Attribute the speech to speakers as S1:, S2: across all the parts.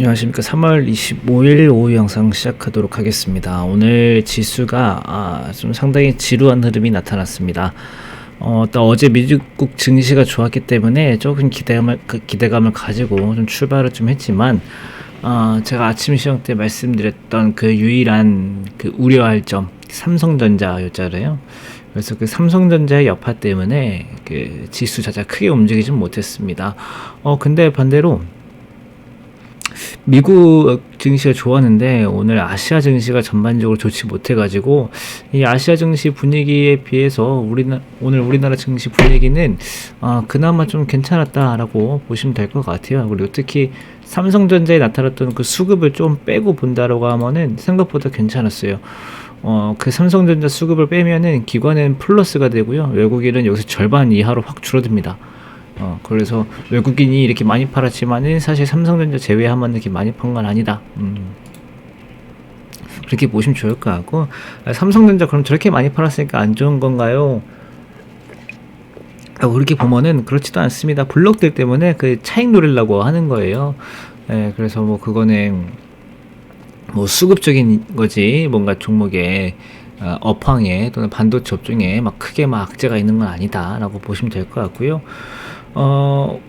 S1: 안녕하십니까. 3월 25일 오후 영상 시작하도록 하겠습니다. 오늘 지수가 아, 좀 상당히 지루한 흐름이 나타났습니다. 어, 또 어제 미국 증시가 좋았기 때문에 조금 기대감을, 그 기대감을 가지고 좀 출발을 좀 했지만, 어, 제가 아침 시험 때 말씀드렸던 그 유일한 그 우려할 점, 삼성전자였잖아요. 그래서 그 삼성전자의 여파 때문에 그 지수 자체가 크게 움직이지 못했습니다. 어, 근데 반대로 미국 증시가 좋았는데 오늘 아시아 증시가 전반적으로 좋지 못해가지고 이 아시아 증시 분위기에 비해서 우리나 오늘 우리나라 증시 분위기는 아, 그나마 좀 괜찮았다라고 보시면 될 것 같아요. 그리고 특히 삼성전자에 나타났던 그 수급을 좀 빼고 본다라고 하면은 생각보다 괜찮았어요. 어, 그 삼성전자 수급을 빼면은 기관은 플러스가 되고요. 외국인은 여기서 절반 이하로 확 줄어듭니다. 어, 그래서 외국인이 이렇게 많이 팔았지만은 사실 삼성전자 제외하면 이렇게 많이 판 건 아니다. 음. 그렇게 보시면 좋을 것 같고 아, 삼성전자 그럼 저렇게 많이 팔았으니까 안 좋은 건가요? 아, 그렇게 보면은 그렇지도 않습니다. 블록들 때문에 그 차익 노리려고 하는 거예요. 예, 그래서 뭐 그거는 뭐 수급적인 거지 뭔가 종목에 어, 업황에 또는 반도체 업종에 막 크게 막 악재가 있는 건 아니다라고 보시면 될 것 같고요. 어,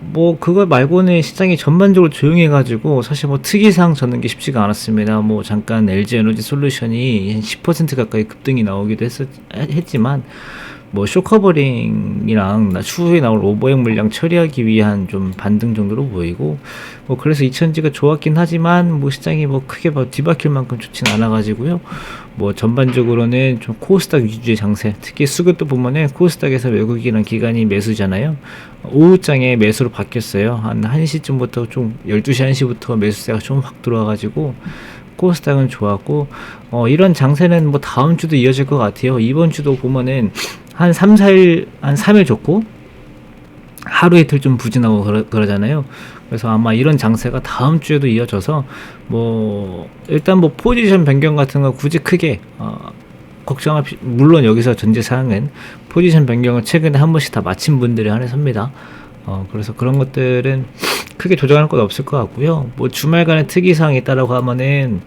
S1: 뭐 그거 말고는 시장이 전반적으로 조용해가지고 사실 뭐 특이사항 젓는 게 쉽지가 않았습니다. 뭐 잠깐 LG 에너지 솔루션이 한 10% 가까이 급등이 나오기도 했었, 했지만 뭐 쇼커버링이랑 추후에 나올 오버행 물량 처리하기 위한 좀 반등 정도로 보이고 뭐 그래서 이천지가 좋았긴 하지만 뭐 시장이 뭐 크게 뭐 뒤바뀔 만큼 좋진 않아 가지고요. 뭐 전반적으로는 좀 코스닥 위주의 장세 특히 수급도 보면은 코스닥에서 외국인이랑 기관이 매수잖아요. 오후장에 매수로 바뀌었어요. 한 1시쯤부터 좀 12시 1시부터 매수세가 좀 확 들어와 가지고 코스닥은 좋았고 어 이런 장세는 뭐 다음 주도 이어질 것 같아요. 이번 주도 보면은 한 3, 4일, 한 3일 좋고, 하루 이틀 좀 부진하고 그러, 그러잖아요. 그래서 아마 이런 장세가 다음 주에도 이어져서, 뭐, 일단 뭐 포지션 변경 같은 거 굳이 크게, 어, 걱정할 피, 물론 여기서 전제 사항은 포지션 변경을 최근에 한 번씩 다 마친 분들이 한해서입니다. 어, 그래서 그런 것들은 크게 조정할 건 없을 것 같고요. 뭐 주말간에 특이사항이 있다라고 하면은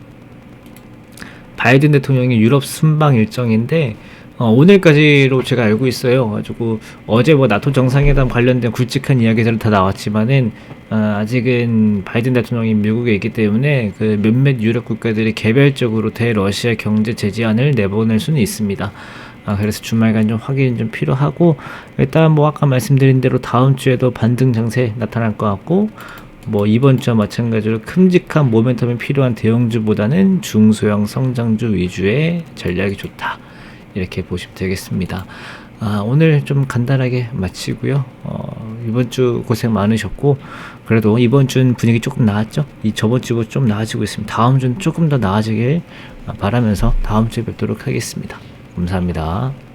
S1: 바이든 대통령이 유럽 순방 일정인데 어, 오늘까지로 제가 알고 있어요. 가지고 어제 뭐 나토 정상회담 관련된 굵직한 이야기들은 다 나왔지만은 어, 아직은 바이든 대통령이 미국에 있기 때문에 그 몇몇 유럽 국가들이 개별적으로 대러시아 경제 제재안을 내보낼 수는 있습니다. 아, 그래서 주말간 좀 확인 좀 필요하고 일단 뭐 아까 말씀드린 대로 다음 주에도 반등 장세 나타날 것 같고 뭐 이번 주와 마찬가지로 큼직한 모멘텀이 필요한 대형주보다는 중소형 성장주 위주의 전략이 좋다. 이렇게 보시면 되겠습니다. 아, 오늘 좀 간단하게 마치고요. 어, 이번 주 고생 많으셨고 그래도 이번 주는 분위기 조금 나았죠. 이 저번 주보다 좀 나아지고 있습니다. 다음 주는 조금 더 나아지길 바라면서 다음 주에 뵙도록 하겠습니다. 감사합니다.